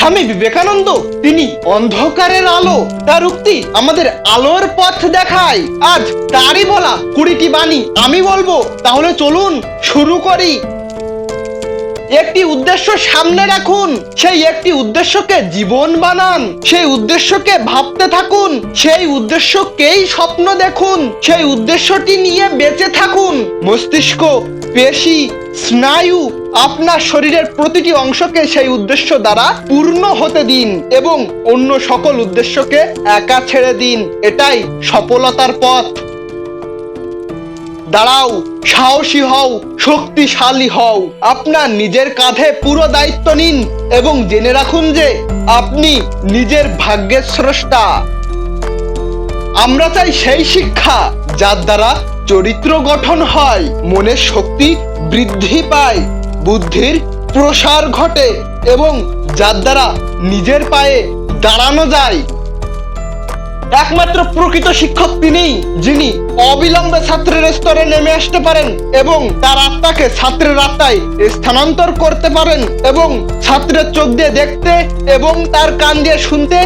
স্বামী বিবেকানন্দ, তিনি অন্ধকারের আলো, তার উক্তি আমাদের আলোর পথ দেখায়। আজ তারই বলা কুড়িটি বাণী আমি বলব। তাহলে চলুন শুরু করি। একটি উদ্দেশ্য সামনে রাখুন, সেই একটি উদ্দেশ্যকে জীবন বানান। সেই উদ্দেশ্যকে ভাবতে থাকুন, সেই উদ্দেশ্যকেই স্বপ্ন দেখুন। সেই উদ্দেশ্যটি নিয়ে বেঁচে থাকুন। মস্তিষ্ক পেশি, স্নায়ু আপনার শরীরের প্রতিটি অংশকে সেই উদ্দেশ্য দ্বারা পূর্ণ হতে দিন এবং অন্য সকল উদ্দেশ্যকে একা ছেড়ে দিন। এটাই সফলতার পথ। দাঁড়াও, সাহসী হও, শক্তিশালী হও। আপনার নিজের কাঁধে পুরো দায়িত্ব নিন এবং জেনে রাখুন যে আপনি নিজের ভাগ্যের স্রষ্টা। আমরা চাই সেই শিক্ষা যার দ্বারা চরিত্র গঠন হয় মনের শক্তি বৃদ্ধি পায়, বুদ্ধির প্রসার ঘটে এবং যার দ্বারা নিজের পায়ে দাঁড়ানো যায়। একমাত্র প্রকৃত শিক্ষক তিনিই, যিনি অবিলম্বে ছাত্রের স্তরে নেমে আসতে পারেন এবং তার আত্মাকে ছাত্রের আত্মায় স্থানান্তর করতে পারেন এবং ছাত্রের চোখ দিয়ে দেখতে এবং তার কান দিয়ে শুনতে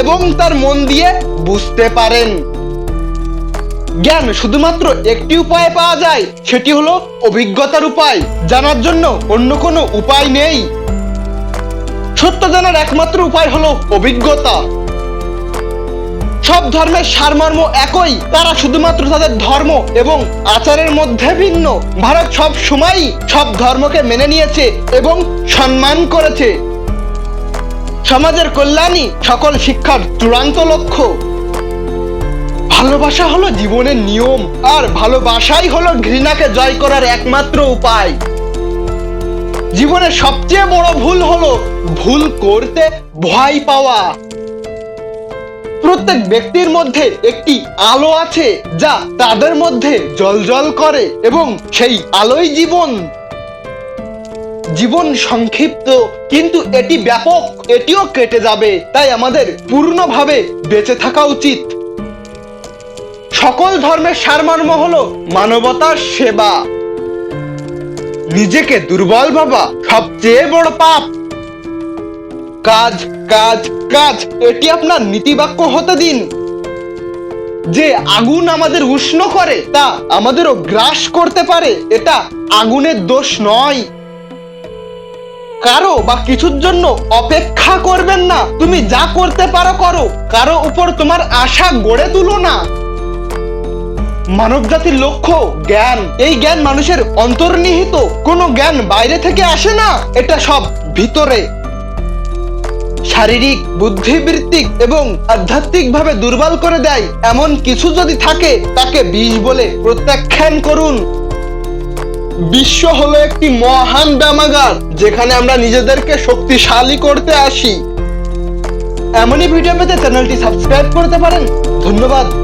এবং তার মন দিয়ে বুঝতে পারেন। জ্ঞান শুধুমাত্র একটি উপায়ে পাওয়া যায়, সেটি হলো অভিজ্ঞতার উপায়। জানার জন্য অন্য কোনো উপায় নেই। সত্য জানার একমাত্র উপায় হলো অভিজ্ঞতা। সব ধর্মের সারমর্ম একই, তারা শুধুমাত্র তাদের ধর্ম এবং আচারের মধ্যে ভিন্ন। ভারত সব সময়ই সব ধর্মকে মেনে নিয়েছে এবং সম্মান করেছে। সমাজের কল্যাণই সকল শিক্ষার চূড়ান্ত লক্ষ্য। ভালোবাসা হলো জীবনের নিয়ম, আর ভালোবাসাই হলো ঘৃণাকে জয় করার একমাত্র উপায়। জীবনের সবচেয়ে বড় ভুল হলো ভুল করতে ভয় পাওয়া। প্রত্যেক ব্যক্তির মধ্যে একটি আলো আছে, যা তাদের মধ্যে জলজল করে, এবং সেই আলোই জীবন। জীবন সংক্ষিপ্ত, কিন্তু এটি ব্যাপক, এটিও কেটে যাবে, তাই আমাদের পূর্ণভাবে বেঁচে থাকা উচিত। সকল ধর্মের সারমর্ম হলো মানবতার সেবা। নিজেকে দুর্বল ভাবা সবচেয়ে বড় পাপ। কাজ কাজ কাজ, এটি আপনার নীতিবাক্য হতে দিন। যে আগুন আমাদের উষ্ণ করে, তা আমাদেরও গ্রাস করতে পারে, এটা আগুনের দোষ নয়। কারও বা কিছুর জন্য অপেক্ষা করবেন না, তুমি যা করতে পারো করো, কারও উপর তোমার আশা গড়ে তুলো না। মানব জাতির লক্ষ্য, জ্ঞান। এই জ্ঞান মানুষের অন্তর্নিহিত। কোনো জ্ঞান বাইরে থেকে আসে না। এটা সব ভিতরে। শারীরিক, বুদ্ধিবৃত্তিক এবং আধ্যাত্মিকভাবে দুর্বল করে দেয়। এমন কিছু যদি থাকে, তাকে বিষ বলে প্রত্যাখ্যান করুন। বিশ্ব হলো একটি মহান ব্যায়ামাগার, যেখানে আমরা নিজেদেরকে শক্তিশালী করতে আসি। এমনই ভিডিও পেতে চ্যানেলটি সাবস্ক্রাইব করতে পারেন। ধন্যবাদ।